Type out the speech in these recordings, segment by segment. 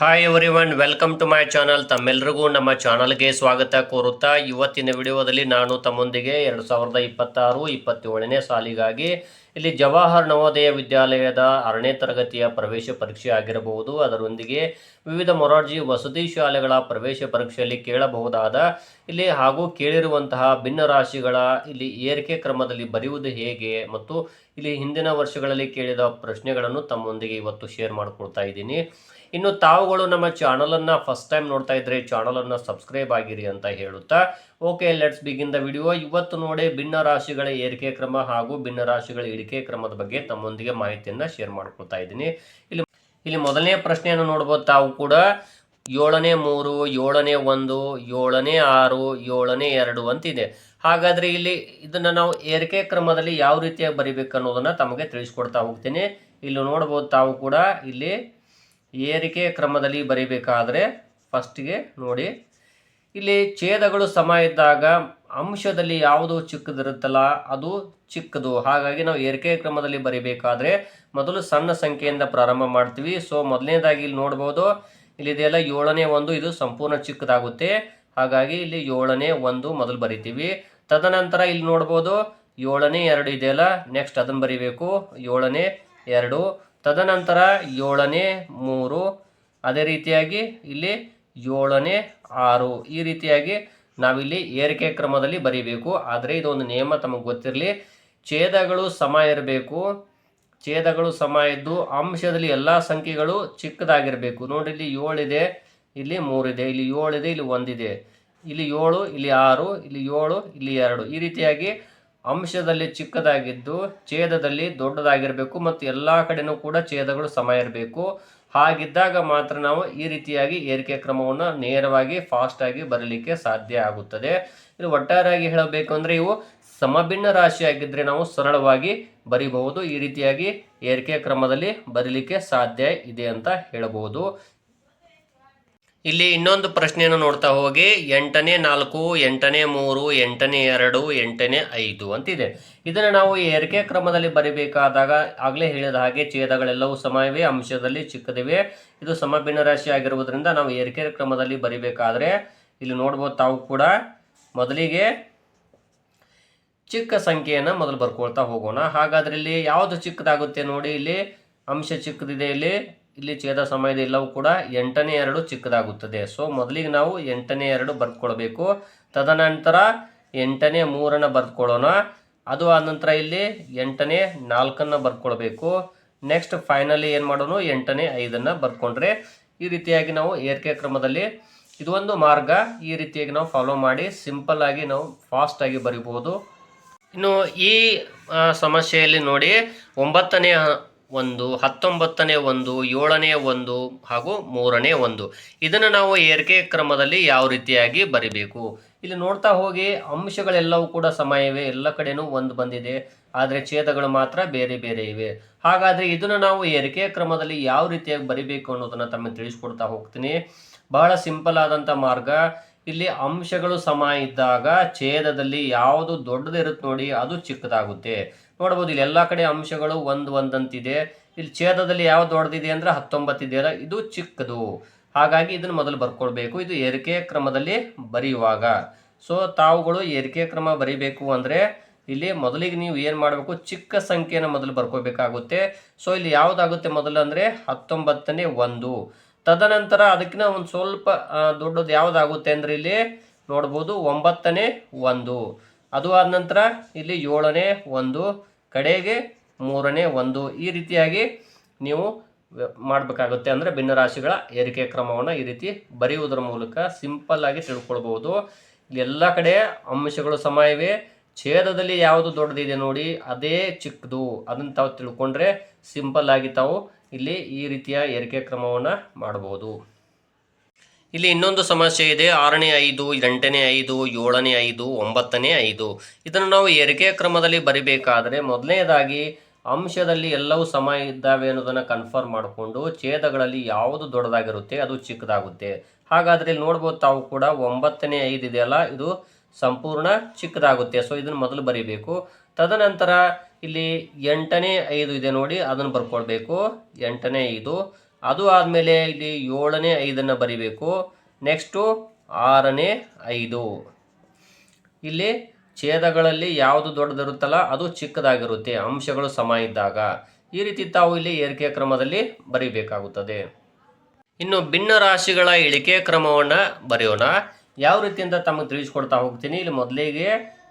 Hi everyone welcome to my channel ತಮ್ಮೆಲ್ಲರಿಗೂ ನಮ್ಮ ಚಾನಲ್ಗೆ ಸ್ವಾಗತ ಕೋರುತ್ತಾ, ಇವತ್ತಿನ ವಿಡಿಯೋದಲ್ಲಿ ನಾನು ತಮ್ಮೊಂದಿಗೆ ಎರಡು ಸಾವಿರದ ಇಪ್ಪತ್ತಾರು, ಇಪ್ಪತ್ತೇಳನೇ ಸಾಲಿಗಾಗಿ ಇಲ್ಲಿ ಜವಾಹರ್ ನವೋದಯ ವಿದ್ಯಾಲಯದ ಆರನೇ ತರಗತಿಯ ಪ್ರವೇಶ ಪರೀಕ್ಷೆ ಆಗಿರಬಹುದು. ಅದರೊಂದಿಗೆ ವಿವಿಧ ಮೊರಾರ್ಜಿ ವಸತಿ ಶಾಲೆಗಳ ಪ್ರವೇಶ ಪರೀಕ್ಷೆಯಲ್ಲಿ ಕೇಳಬಹುದಾದ, ಇಲ್ಲಿ ಹಾಗೂ ಕೇಳಿರುವಂತಹ ಭಿನ್ನ ರಾಶಿಗಳ ಇಲ್ಲಿ ಏರಿಕೆ ಕ್ರಮದಲ್ಲಿ ಬರೆಯುವುದು ಹೇಗೆ ಮತ್ತು ಇಲ್ಲಿ ಹಿಂದಿನ ವರ್ಷಗಳಲ್ಲಿ ಕೇಳಿದ ಪ್ರಶ್ನೆಗಳನ್ನು ತಮ್ಮೊಂದಿಗೆ ಇವತ್ತು ಶೇರ್ ಮಾಡ್ಕೊಳ್ತಾ ಇದ್ದೀನಿ. ಇನ್ನು ತಾವುಗಳು ನಮ್ಮ ಚಾನಲನ್ನು ಫಸ್ಟ್ ಟೈಮ್ ನೋಡ್ತಾ ಇದ್ರೆ ಚಾನಲನ್ನು ಸಬ್ಸ್ಕ್ರೈಬ್ ಆಗಿರಿ ಅಂತ ಹೇಳುತ್ತಾ. Okay let's begin the video ಇವತ್ತು ನೋಡಿ ಭಿನ್ನ ರಾಶಿಗಳ ಏರಿಕೆ ಕ್ರಮ ಹಾಗೂ ಭಿನ್ನ ರಾಶಿಗಳ ಇಳಿಕೆ ಕ್ರಮದ ಬಗ್ಗೆ ತಮ್ಮೊಂದಿಗೆ ಮಾಹಿತಿಯನ್ನು ಶೇರ್ ಮಾಡ್ಕೊಳ್ತಾ ಇದ್ದೀನಿ. ಇಲ್ಲಿ ಇಲ್ಲಿ ಮೊದಲನೇ ಪ್ರಶ್ನೆಯನ್ನು ನೋಡ್ಬೋದು ತಾವು ಕೂಡ. ಏಳನೇ ಮೂರು, ಏಳನೇ ಒಂದು, ಏಳನೇ ಆರು, ಏಳನೇ ಎರಡು ಅಂತಿದೆ. ಹಾಗಾದರೆ ಇಲ್ಲಿ ಇದನ್ನು ನಾವು ಏರಿಕೆ ಕ್ರಮದಲ್ಲಿ ಯಾವ ರೀತಿಯಾಗಿ ಬರಿಬೇಕು ಅನ್ನೋದನ್ನು ತಮಗೆ ತಿಳಿಸ್ಕೊಡ್ತಾ ಹೋಗ್ತೀನಿ. ಇಲ್ಲಿ ನೋಡ್ಬೋದು ತಾವು ಕೂಡ ಇಲ್ಲಿ ಏರಿಕೆ ಕ್ರಮದಲ್ಲಿ ಬರಿಬೇಕಾದರೆ ಫಸ್ಟಿಗೆ ನೋಡಿ. ಇಲ್ಲಿ ಛೇದಗಳು ಸಮ ಇದ್ದಾಗ ಅಂಶದಲ್ಲಿ ಯಾವುದು ಚಿಕ್ಕದಿರುತ್ತಲ್ಲ ಅದು ಚಿಕ್ಕದು. ಹಾಗಾಗಿ ನಾವು ಏರಿಕೆ ಕ್ರಮದಲ್ಲಿ ಬರಿಬೇಕಾದ್ರೆ ಮೊದಲು ಸಣ್ಣ ಸಂಖ್ಯೆಯಿಂದ ಪ್ರಾರಂಭ ಮಾಡ್ತೀವಿ. ಸೊ ಮೊದಲನೇದಾಗಿ ಇಲ್ಲಿ ನೋಡ್ಬೋದು, ಇಲ್ಲಿ ಇದೆಲ್ಲ ಏಳನೇ ಒಂದು, ಇದು ಸಂಪೂರ್ಣ ಚಿಕ್ಕದಾಗುತ್ತೆ. ಹಾಗಾಗಿ ಇಲ್ಲಿ ಏಳನೇ ಒಂದು ಮೊದಲು ಬರಿತೀವಿ. ತದನಂತರ ಇಲ್ಲಿ ನೋಡ್ಬೋದು ಏಳನೇ ಎರಡು ಇದೆಯಲ್ಲ? ನೆಕ್ಸ್ಟ್ ಅದನ್ನು ಬರಿಬೇಕು. ಏಳನೇ ಎರಡು. ತದನಂತರ ಏಳನೇ ಮೂರು. ಅದೇ ರೀತಿಯಾಗಿ ಇಲ್ಲಿ ಏಳನೇ ಆರು. ಈ ರೀತಿಯಾಗಿ ನಾವಿಲ್ಲಿ ಏರಿಕೆ ಕ್ರಮದಲ್ಲಿ ಬರೀಬೇಕು. ಆದರೆ ಇದೊಂದು ನಿಯಮ ತಮಗೆ ಗೊತ್ತಿರಲಿ. ಛೇದಗಳು ಸಮ ಇರಬೇಕು. ಛೇದಗಳು ಸಮ ಇದ್ದು ಅಂಶದಲ್ಲಿ ಎಲ್ಲ ಸಂಖ್ಯೆಗಳು ಚಿಕ್ಕದಾಗಿರಬೇಕು. ನೋಡಿ ಇಲ್ಲಿ ಏಳಿದೆ, ಇಲ್ಲಿ ಮೂರಿದೆ, ಇಲ್ಲಿ ಏಳಿದೆ, ಇಲ್ಲಿ ಒಂದಿದೆ. ಇಲ್ಲಿ ಏಳು, ಇಲ್ಲಿ ಆರು, ಇಲ್ಲಿ ಏಳು, ಇಲ್ಲಿ ಎರಡು. ಈ ರೀತಿಯಾಗಿ ಅಂಶದಲ್ಲಿ ಚಿಕ್ಕದಾಗಿದ್ದು ಛೇದದಲ್ಲಿ ದೊಡ್ಡದಾಗಿರಬೇಕು ಮತ್ತು ಎಲ್ಲ ಕಡೆನೂ ಕೂಡ ಛೇದಗಳು ಸಮ ಇರಬೇಕು. ಹಾಗಿದ್ದಾಗ ಮಾತ್ರ ನಾವು ಈ ರೀತಿಯಾಗಿ ಏರಿಕೆ ಕ್ರಮವನ್ನು ನೇರವಾಗಿ ಫಾಸ್ಟಾಗಿ ಬರಲಿಕ್ಕೆ ಸಾಧ್ಯ ಆಗುತ್ತದೆ. ಇದು ಒಟ್ಟಾರೆಯಾಗಿ ಹೇಳಬೇಕು ಅಂದರೆ ಇವು ಸಮಭಿನ್ನ ರಾಶಿಯಾಗಿದ್ದರೆ ನಾವು ಸರಳವಾಗಿ ಬರಿಬಹುದು. ಈ ರೀತಿಯಾಗಿ ಏರಿಕೆ ಕ್ರಮದಲ್ಲಿ ಬರೀಲಿಕ್ಕೆ ಸಾಧ್ಯ ಇದೆ ಅಂತ ಹೇಳಬಹುದು. ಇಲ್ಲಿ ಇನ್ನೊಂದು ಪ್ರಶ್ನೆಯನ್ನು ನೋಡ್ತಾ ಹೋಗಿ, ಎಂಟನೇ ನಾಲ್ಕು, ಎಂಟನೇ ಮೂರು, ಎಂಟನೇ ಎರಡು, ಎಂಟನೇ ಐದು ಅಂತಿದೆ. ಇದನ್ನು ನಾವು ಏರಿಕೆ ಕ್ರಮದಲ್ಲಿ ಬರಿಬೇಕಾದಾಗ ಆಗಲೇ ಹೇಳಿದ ಹಾಗೆ ಛೇದಗಳೆಲ್ಲವೂ ಸಮವೇ, ಅಂಶದಲ್ಲಿ ಚಿಕ್ಕದಿವೆ. ಇದು ಸಮಭಿನ್ನ ರಾಶಿ ಆಗಿರುವುದರಿಂದ ನಾವು ಏರಿಕೆ ಕ್ರಮದಲ್ಲಿ ಬರಿಬೇಕಾದ್ರೆ ಇಲ್ಲಿ ನೋಡ್ಬೋದು ತಾವು ಕೂಡ. ಮೊದಲಿಗೆ ಚಿಕ್ಕ ಸಂಖ್ಯೆಯನ್ನು ಮೊದಲು ಬರ್ಕೊಳ್ತಾ ಹೋಗೋಣ. ಹಾಗಾದ್ರೆ ಇಲ್ಲಿ ಯಾವುದು ಚಿಕ್ಕದಾಗುತ್ತೆ ನೋಡಿ, ಇಲ್ಲಿ ಅಂಶ ಚಿಕ್ಕದಿದೆ ಇಲ್ಲಿ. ಇಲ್ಲಿ ಛೇದ ಸಮಯದ ಎಲ್ಲವೂ ಕೂಡ ಎಂಟನೇ ಎರಡು ಚಿಕ್ಕದಾಗುತ್ತದೆ. ಸೊ ಮೊದಲಿಗೆ ನಾವು ಎಂಟನೇ ಎರಡು ಬರ್ಕೊಳ್ಬೇಕು ತದನಂತರ ಎಂಟನೇ ಮೂರನ್ನು ಬರ್ಕೊಳ್ಳೋಣ ಅದು ಆದ ನಂತರ ಇಲ್ಲಿ ಎಂಟನೇ ನಾಲ್ಕನ್ನು ಬರ್ಕೊಳ್ಬೇಕು ನೆಕ್ಸ್ಟ್ ಫೈನಲಿ ಏನು ಮಾಡೋಣ ಎಂಟನೇ ಐದನ್ನು ಬರ್ಕೊಂಡ್ರೆ ಈ ರೀತಿಯಾಗಿ ನಾವು ಏರಿಕೆ ಕ್ರಮದಲ್ಲಿ ಇದು ಒಂದು ಮಾರ್ಗ. ಈ ರೀತಿಯಾಗಿ ನಾವು ಫಾಲೋ ಮಾಡಿ ಸಿಂಪಲ್ ಆಗಿ ನಾವು ಫಾಸ್ಟ್ ಆಗಿ ಬರಿಬಹುದು ಇನ್ನು ಈ ಸಮಸ್ಯೆಯಲ್ಲಿ ನೋಡಿ ಒಂಬತ್ತನೇ ಒಂದು, ಹತ್ತೊಂಬತ್ತನೇ ಒಂದು, ಏಳನೇ ಒಂದು ಹಾಗೂ ಮೂರನೇ ಒಂದು. ಇದನ್ನು ನಾವು ಏರಿಕೆ ಕ್ರಮದಲ್ಲಿ ಯಾವ ರೀತಿಯಾಗಿ ಬರಿಬೇಕು? ಇಲ್ಲಿ ನೋಡ್ತಾ ಹೋಗಿ, ಅಂಶಗಳೆಲ್ಲವೂ ಕೂಡ ಸಮಯವೇ, ಎಲ್ಲ ಕಡೆನೂ ಒಂದು ಬಂದಿದೆ. ಆದರೆ ಛೇದಗಳು ಮಾತ್ರ ಬೇರೆ ಬೇರೆ ಇವೆ. ಹಾಗಾದರೆ ಇದನ್ನು ನಾವು ಏರಿಕೆ ಕ್ರಮದಲ್ಲಿ ಯಾವ ರೀತಿಯಾಗಿ ಬರಿಬೇಕು ಅನ್ನೋದನ್ನು ತಮಗೆ ತಿಳಿಸ್ಕೊಡ್ತಾ ಹೋಗ್ತೀನಿ. ಬಹಳ ಸಿಂಪಲ್ ಆದಂಥ ಮಾರ್ಗ ಇಲ್ಲಿ ಅಂಶಗಳು ಸಮ ಇದ್ದಾಗ ಛೇದದಲ್ಲಿ ಯಾವುದು ದೊಡ್ಡದಿರುತ್ತೆ ನೋಡಿ ಅದು ಚಿಕ್ಕದಾಗುತ್ತೆ. ನೋಡ್ಬೋದು ಇಲ್ಲಿ ಎಲ್ಲ ಕಡೆ ಅಂಶಗಳು ಒಂದು ಒಂದಂತಿದೆ. ಇಲ್ಲಿ ಛೇದದಲ್ಲಿ ಯಾವ್ದು ದೊಡ್ಡದಿದೆ ಅಂದ್ರೆ ಹತ್ತೊಂಬತ್ತು ಇದೆಯಲ್ಲ ಇದು ಚಿಕ್ಕದು. ಹಾಗಾಗಿ ಇದನ್ನು ಮೊದಲು ಬರ್ಕೊಳ್ಬೇಕು ಇದು ಏರಿಕೆ ಕ್ರಮದಲ್ಲಿ ಬರೆಯುವಾಗ. ಸೊ ತಾವುಗಳು ಏರಿಕೆ ಕ್ರಮ ಬರೀಬೇಕು ಅಂದರೆ ಇಲ್ಲಿ ಮೊದಲಿಗೆ ನೀವು ಏನು ಮಾಡಬೇಕು? ಚಿಕ್ಕ ಸಂಖ್ಯೆನ ಮೊದಲು ಬರ್ಕೋಬೇಕಾಗುತ್ತೆ. ಸೊ ಇಲ್ಲಿ ಯಾವುದಾಗುತ್ತೆ ಮೊದಲು ಅಂದರೆ ಹತ್ತೊಂಬತ್ತನೇ ಒಂದು. ತದನಂತರ ಅದಕ್ಕಿಂತ ಒಂದು ಸ್ವಲ್ಪ ದೊಡ್ಡದು ಯಾವುದಾಗುತ್ತೆ ಅಂದರೆ ಇಲ್ಲಿ ನೋಡ್ಬೋದು ಒಂಬತ್ತನೇ ಒಂದು. ಅದು ಆದ ನಂತರ ಇಲ್ಲಿ ಏಳನೇ ಒಂದು, ಕಡೆಗೆ ಮೂರನೇ ಒಂದು. ಈ ರೀತಿಯಾಗಿ ನೀವು ಮಾಡಬೇಕಾಗುತ್ತೆ ಅಂದರೆ ಭಿನ್ನರಾಶಿಗಳ ಏರಿಕೆ ಕ್ರಮವನ್ನು ಈ ರೀತಿ ಬರೆಯುವುದರ ಮೂಲಕ ಸಿಂಪಲ್ ಆಗಿ ತಿಳ್ಕೊಳ್ಬೋದು. ಎಲ್ಲ ಕಡೆ ಅಂಶಗಳು ಸಮ ಇವೆ. ಛೇದದಲ್ಲಿ ಯಾವುದು ದೊಡ್ಡದಿದೆ ನೋಡಿ, ಅದೇ ಚಿಕ್ಕದು. ಅದನ್ನು ತಾವು ತಿಳ್ಕೊಂಡ್ರೆ ಸಿಂಪಲ್ ಆಗಿ ತಾವು ಇಲ್ಲಿ ಈ ರೀತಿಯ ಏರಿಕೆ ಕ್ರಮವನ್ನು ಮಾಡಬಹುದು. ಇಲ್ಲಿ ಇನ್ನೊಂದು ಸಮಸ್ಯೆ ಇದೆ, ಆರನೇ ಐದು, ಎಂಟನೇ ಐದು, ಏಳನೇ ಐದು, ಒಂಬತ್ತನೇ ಐದು. ಇದನ್ನು ನಾವು ಏರಿಕೆ ಕ್ರಮದಲ್ಲಿ ಬರಿಬೇಕಾದರೆ ಮೊದಲನೇದಾಗಿ ಅಂಶದಲ್ಲಿ ಎಲ್ಲವೂ ಸಮ ಇದ್ದಾವೆ ಅನ್ನೋದನ್ನು ಕನ್ಫರ್ಮ್ ಮಾಡಿಕೊಂಡು ಛೇದಗಳಲ್ಲಿ ಯಾವುದು ದೊಡ್ಡದಾಗಿರುತ್ತೆ ಅದು ಚಿಕ್ಕದಾಗುತ್ತೆ. ಹಾಗಾದರೆ ಇಲ್ಲಿ ನೋಡ್ಬೋದು ತಾವು ಕೂಡ ಒಂಬತ್ತನೇ ಐದು ಇದೆಯಲ್ಲ, ಇದು ಸಂಪೂರ್ಣ ಚಿಕ್ಕದಾಗುತ್ತೆ. ಸೊ ಇದನ್ನು ಮೊದಲು ಬರಿಬೇಕು. ತದನಂತರ ಇಲ್ಲಿ ಎಂಟನೇ ಐದು ಇದೆ ನೋಡಿ, ಅದನ್ನು ಬರ್ಕೊಳ್ಬೇಕು. ಎಂಟನೇ ಐದು. ಅದು ಆದಮೇಲೆ ಇಲ್ಲಿ ಏಳನೇ ಐದನ್ನು ಬರಿಬೇಕು. ನೆಕ್ಸ್ಟು ಆರನೇ ಐದು. ಇಲ್ಲಿ ಛೇದಗಳಲ್ಲಿ ಯಾವುದು ದೊಡ್ಡದಿರುತ್ತಲ್ಲ, ಅದು ಚಿಕ್ಕದಾಗಿರುತ್ತೆ, ಅಂಶಗಳು ಸಮ ಇದ್ದಾಗ. ಈ ರೀತಿ ತಾವು ಇಲ್ಲಿ ಏರಿಕೆ ಕ್ರಮದಲ್ಲಿ ಬರೀಬೇಕಾಗುತ್ತದೆ. ಇನ್ನು ಭಿನ್ನ ರಾಶಿಗಳ ಇಳಿಕೆ ಕ್ರಮವನ್ನು ಬರೆಯೋಣ. ಯಾವ ರೀತಿಯಿಂದ ತಮಗೆ ತಿಳಿಸ್ಕೊಡ್ತಾ ಹೋಗ್ತೀನಿ? ಇಲ್ಲಿ ಮೊದಲಿಗೆ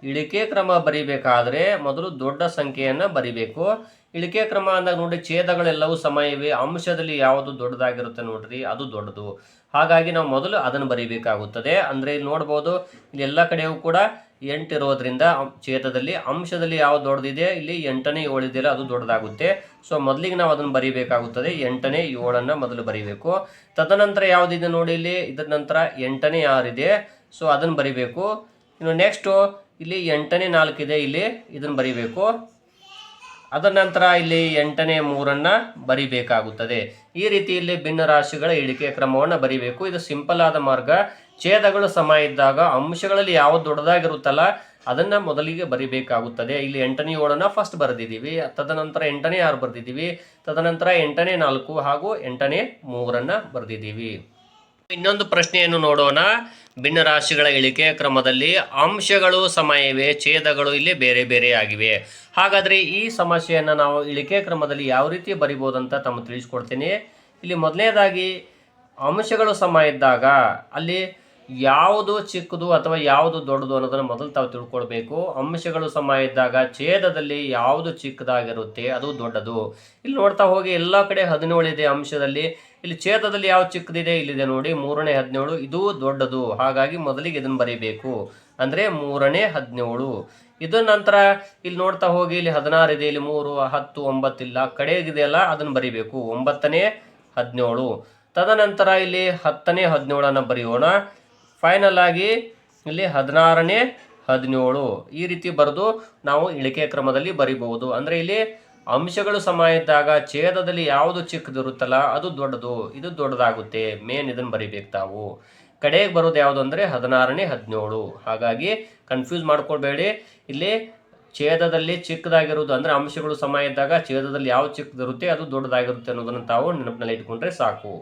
ಇಳಿಕೆ ಕ್ರಮ ಬರಿಬೇಕಾದ್ರೆ ಮೊದಲು ದೊಡ್ಡ ಸಂಖ್ಯೆಯನ್ನು ಬರಿಬೇಕು. ಇಳಿಕೆ ಕ್ರಮ ಅಂದಾಗ ನೋಡಿ, ಛೇದಗಳೆಲ್ಲವೂ ಸಮ ಇವೆ ಅಂಶದಲ್ಲಿ ಯಾವುದು ದೊಡ್ಡದಾಗಿರುತ್ತೆ ನೋಡ್ರಿ, ಅದು ದೊಡ್ಡದು. ಹಾಗಾಗಿ ನಾವು ಮೊದಲು ಅದನ್ನು ಬರಿಬೇಕಾಗುತ್ತದೆ. ಅಂದರೆ ಇಲ್ಲಿ ನೋಡ್ಬೋದು, ಇಲ್ಲಿ ಎಲ್ಲ ಕಡೆಯೂ ಕೂಡ ಎಂಟು ಇರೋದ್ರಿಂದ ಛೇದದಲ್ಲಿ, ಅಂಶದಲ್ಲಿ ಯಾವುದು ದೊಡ್ಡದಿದೆ, ಇಲ್ಲಿ ಎಂಟನೇ ಏಳಿದೆಯಲ್ಲ ಅದು ದೊಡ್ಡದಾಗುತ್ತೆ. ಸೊ ಮೊದಲಿಗೆ ನಾವು ಅದನ್ನು ಬರಿಬೇಕಾಗುತ್ತದೆ. ಎಂಟನೇ ಏಳನ್ನು ಮೊದಲು ಬರಿಬೇಕು. ತದನಂತರ ಯಾವುದಿದೆ ನೋಡಿ ಇಲ್ಲಿ? ಇದರ ನಂತರ ಎಂಟನೇ ಆರಿದೆ ಸೊ ಅದನ್ನು ಬರಿಬೇಕು. ಇನ್ನು ನೆಕ್ಸ್ಟು ಇಲ್ಲಿ ಎಂಟನೇ ನಾಲ್ಕಿದೆ, ಇಲ್ಲಿ ಇದನ್ನು ಬರಿಬೇಕು. ಅದರ ನಂತರ ಇಲ್ಲಿ ಎಂಟನೇ ಮೂರನ್ನು ಬರಿಬೇಕಾಗುತ್ತದೆ. ಈ ರೀತಿ ಇಲ್ಲಿ ಭಿನ್ನ ರಾಶಿಗಳ ಇಳಿಕೆ ಕ್ರಮವನ್ನು ಬರಿಬೇಕು. ಇದು ಸಿಂಪಲ್ ಆದ ಮಾರ್ಗ. ಛೇದಗಳು ಸಮ ಇದ್ದಾಗ ಅಂಶಗಳಲ್ಲಿ ಯಾವ ದೊಡ್ಡದಾಗಿರುತ್ತಲ್ಲ, ಅದನ್ನು ಮೊದಲಿಗೆ ಬರಿಬೇಕಾಗುತ್ತದೆ. ಇಲ್ಲಿ ಎಂಟನೇ ಏಳನ್ನು ಫಸ್ಟ್ ಬರೆದಿದ್ದೀವಿ. ತದನಂತರ ಎಂಟನೇ ಆರು ಬರೆದಿದ್ದೀವಿ. ತದನಂತರ ಎಂಟನೇ ನಾಲ್ಕು ಹಾಗೂ ಎಂಟನೇ ಮೂರನ್ನು ಬರೆದಿದ್ದೀವಿ. ಇನ್ನೊಂದು ಪ್ರಶ್ನೆಯನ್ನು ನೋಡೋಣ. ಭಿನ್ನ ರಾಶಿಗಳ ಇಳಿಕೆ ಕ್ರಮದಲ್ಲಿ ಅಂಶಗಳು ಸಮ ಇವೆ ಛೇದಗಳು ಇಲ್ಲಿ ಬೇರೆ ಬೇರೆ ಆಗಿವೆ. ಹಾಗಾದರೆ ಈ ಸಮಸ್ಯೆಯನ್ನು ನಾವು ಇಳಿಕೆ ಕ್ರಮದಲ್ಲಿ ಯಾವ ರೀತಿ ಬರಿಬೋದಂತ ತಮ್ಮ ತಿಳಿಸ್ಕೊಡ್ತೀನಿ. ಇಲ್ಲಿ ಮೊದಲನೇದಾಗಿ ಅಂಶಗಳು ಸಮ ಇದ್ದಾಗ ಅಲ್ಲಿ ಯಾವುದು ಚಿಕ್ಕದು ಅಥವಾ ಯಾವುದು ದೊಡ್ಡದು ಅನ್ನೋದನ್ನು ಮೊದಲು ತಾವು ತಿಳ್ಕೊಳ್ಬೇಕು. ಅಂಶಗಳು ಸಮ ಇದ್ದಾಗ ಛೇದದಲ್ಲಿ ಯಾವುದು ಚಿಕ್ಕದಾಗಿರುತ್ತೆ ಅದು ದೊಡ್ಡದು. ಇಲ್ಲಿ ನೋಡ್ತಾ ಹೋಗಿ ಎಲ್ಲ ಕಡೆ ಹದಿನೇಳು ಇದೆ ಅಂಶದಲ್ಲಿ. ಇಲ್ಲಿ ಛೇದದಲ್ಲಿ ಯಾವ ಚಿಕ್ಕದಿದೆ ಇಲ್ಲಿದೆ ನೋಡಿ, ಮೂರನೇ ಹದಿನೇಳು, ಇದು ದೊಡ್ಡದು. ಹಾಗಾಗಿ ಮೊದಲಿಗೆ ಇದನ್ನು ಬರೀಬೇಕು. ಅಂದರೆ ಮೂರನೇ ಹದಿನೇಳು. ಇದರ ನಂತರ ಇಲ್ಲಿ ನೋಡ್ತಾ ಹೋಗಿ, ಇಲ್ಲಿ ಹದಿನಾರು ಇದೆ, ಇಲ್ಲಿ ಮೂರು, ಹತ್ತು ಒಂಬತ್ತಿಲ್ಲ ಕಡೆಗಿದೆಯಲ್ಲ ಅದನ್ನು ಬರೀಬೇಕು. ಒಂಬತ್ತನೇ ಹದಿನೇಳು. ತದನಂತರ ಇಲ್ಲಿ ಹತ್ತನೇ ಹದಿನೇಳನ್ನು ಬರೆಯೋಣ. ಫೈನಲ್ ಆಗಿ ಇಲ್ಲಿ ಹದಿನಾರನೇ ಹದಿನೇಳು. ಈ ರೀತಿ ಬರೆದು ನಾವು ಇಳಿಕೆ ಕ್ರಮದಲ್ಲಿ ಬರಿಬಹುದು. ಅಂದರೆ ಇಲ್ಲಿ ಅಂಶಗಳು ಸಮ ಇದ್ದಾಗ ಛೇದದಲ್ಲಿ ಯಾವುದು ಚಿಕ್ಕದಿರುತ್ತಲ್ಲ ಅದು ದೊಡ್ಡದು, ಇದು ದೊಡ್ಡದಾಗುತ್ತೆ. ಮೇನ್ ಇದನ್ನು ಬರಿಬೇಕು ತಾವು. ಕಡೆಗೆ ಬರೋದು ಯಾವುದು ಅಂದರೆ ಹದಿನಾರನೇ ಹದಿನೇಳು. ಹಾಗಾಗಿ ಕನ್ಫ್ಯೂಸ್ ಮಾಡ್ಕೊಳ್ಬೇಡಿ. ಇಲ್ಲಿ ಛೇದದಲ್ಲಿ ಚಿಕ್ಕದಾಗಿರುವುದು ಅಂದರೆ ಅಂಶಗಳು ಸಮ ಇದ್ದಾಗ ಛೇದದಲ್ಲಿ ಯಾವ ಚಿಕ್ಕದಿರುತ್ತೆ ಅದು ದೊಡ್ಡದಾಗಿರುತ್ತೆ ಅನ್ನೋದನ್ನು ತಾವು ನೆನಪಿನಲ್ಲಿ ಇಟ್ಕೊಂಡ್ರೆ ಸಾಕು.